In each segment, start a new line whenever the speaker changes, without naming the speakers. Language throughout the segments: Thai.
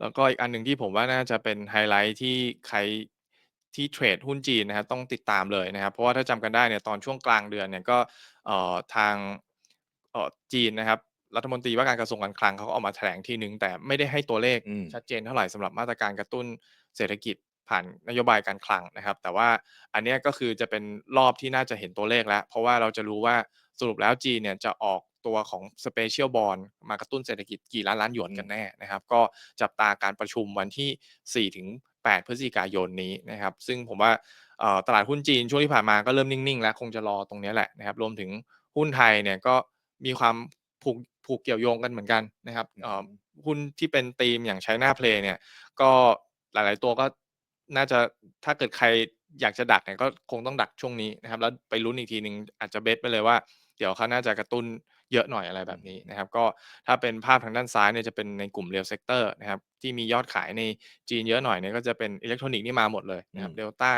แล้วก็อีกอันหนึ่งที่ผมว่าน่าจะเป็นไฮไลต์ที่ใครที่เทรดหุ้นจีนนะครับต้องติดตามเลยนะครับ เพราะว่าถ้าจำกันได้เนี่ยตอนช่วงกลางเดือนเนี่ยก็เอ่อทางเอ่อจีนนะครับรัฐมนตรีว่าการกระทรวงการคลังเขาก็ออกมาแถลงทีหนึ่งแต่ไม่ได้ให้ตัวเลข
อืม
ชัดเจนเท่าไหร่สำหรับมาตรการกระตุ้นเศรษฐกิจผ่านนโยบายการคลังนะครับ แต่ว่าอันเนี้ยก็คือจะเป็นรอบที่น่าจะเห็นตัวเลขแล้ว เพราะว่าเราจะรู้ว่าสรุปแล้วจีนเนี่ยจะออก ตัวของ Special Bond มากระตุ้นเศรษฐกิจกี่ล้านล้านหยวนกันแน่นะครับ ก็จับตาการประชุมวันที่ 4 ถึง 8 พฤศจิกายนนี้นะครับ ซึ่งผมว่าเอ่อตลาดหุ้นจีนช่วงที่ผ่านมาก็เริ่มนิ่งๆ แล้วคงจะรอตรงเนี้ยแหละนะครับ รวมถึงหุ้นไทยเนี่ยก็มีความผูกผูกเกี่ยวโยงกันเหมือนกันนะครับเอ่อหุ้นที่เป็นธีมอย่าง China Play เนี่ย ก็หลาย ๆ ตัวก็น่าจะถ้าเกิดใครอยากจะดักเนี่ยก็คงต้องดักช่วงนี้นะครับ แล้วไปลุ้นอีกทีหนึ่งอาจจะเบตไปเลยว่า เดี๋ยวเขาน่าจะกระตุ้น เยอะหน่อยอะไรแบบนี้นะครับ ก็ถ้าเป็นภาพทางด้านซ้ายเนี่ยจะเป็นในกลุ่ม Real Sector นะครับที่มียอดขายในจีนเยอะหน่อยเนี่ยก็จะเป็นอิเล็กทรอนิกส์นี่มาหมดเลยนะครับ
อืม
Delta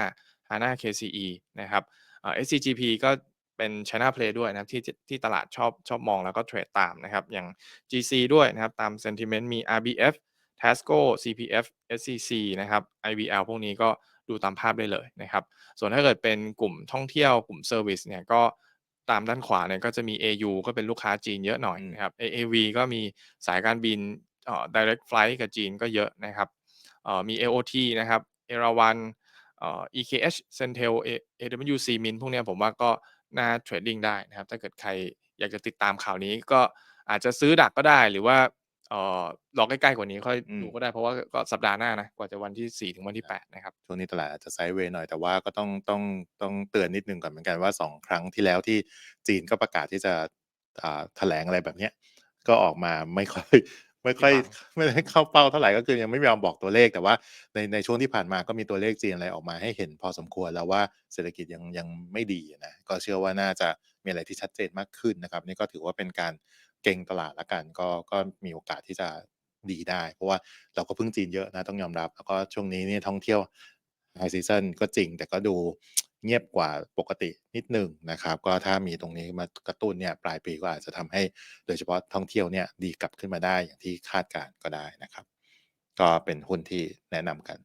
HANA KCE นะครับเอ่า SCGP ก็เป็น China Play ด้วยนะครับที่ที่ตลาดชอบชอบมองแล้วก็เทรดตามนะครับ อย่าง GC ด้วยนะครับ ตาม sentiment มี RBF Tasco CPF SCC นะครับ IVL พวกนี้ก็ดูตามภาพได้เลยนะครับ ส่วนถ้าเกิดเป็นกลุ่มท่องเที่ยวกลุ่มเซอร์วิสเนี่ยก็ ตามด้านขวาเนี่ยก็จะมี AU ก็เป็นลูกค้าจีนเยอะหน่อย
อืม
นะครับ AAV ก็มีสายการบินเอ่อ direct flight กับจีนก็เยอะนะครับเอ่อมี AOT นะครับ Erawan เอ่อ EKH Centel A- AWC Min พวกเนี้ยผมว่าก็น่าเทรดดิ้งได้นะครับ ถ้าเกิดใครอยากจะติดตามข่าวนี้ก็อาจจะซื้อดักก็ได้หรือว่า เอ่อรอใกล้ๆกว่านี้ค่อย
อืม
ดูก็ได้เพราะว่าก็สัปดาห์หน้านะกว่าจะวันที่4ถึงวันที่8นะครับ
ช่วงนี้ตลาดอาจจะไซด์เวย์หน่อยแต่ว่าก็ต้องต้องต้องเตือนนิดนึงก่อนเหมือนกันว่าสองครั้งที่แล้วที่จีนก็ประกาศที่จะอ่าแถลงอะไรแบบเนี้ยก็ออกมาไม่ค่อย ไม่ค่อย
ผิดหวัง
ไม่ได้เข้าเป้าเท่าไหร่ก็คือยังไม่ยอมบอกตัวเลข แต่ว่าในในช่วงที่ผ่านมาก็มีตัวเลขจีนอะไรออกมาให้เห็นพอสมควรแล้วว่าเศรษฐกิจยังยังไม่ดีนะก็เชื่อว่าน่าจะมีอะไรที่ชัดเจนมากขึ้นนะครับนี่ก็ถือว่าเป็นการ เก่งตลาดละกันก็ก็มีโอกาสที่จะดีได้ เพราะว่าเราก็พึ่งจีนเยอะนะต้องยอมรับ แล้วก็ช่วงนี้เนี่ยท่องเที่ยวไฮซีซันก็จริงแต่ก็ดูเงียบกว่าปกตินิดหนึ่งนะครับ ก็ถ้ามีตรงนี้มากระตุ้นเนี่ยปลายปีก็อาจจะทำให้โดยเฉพาะท่องเที่ยวเนี่ยดีกลับขึ้นมาได้อย่างที่คาดการก็ได้นะครับ ก็เป็นหุ้นที่แนะนำกัน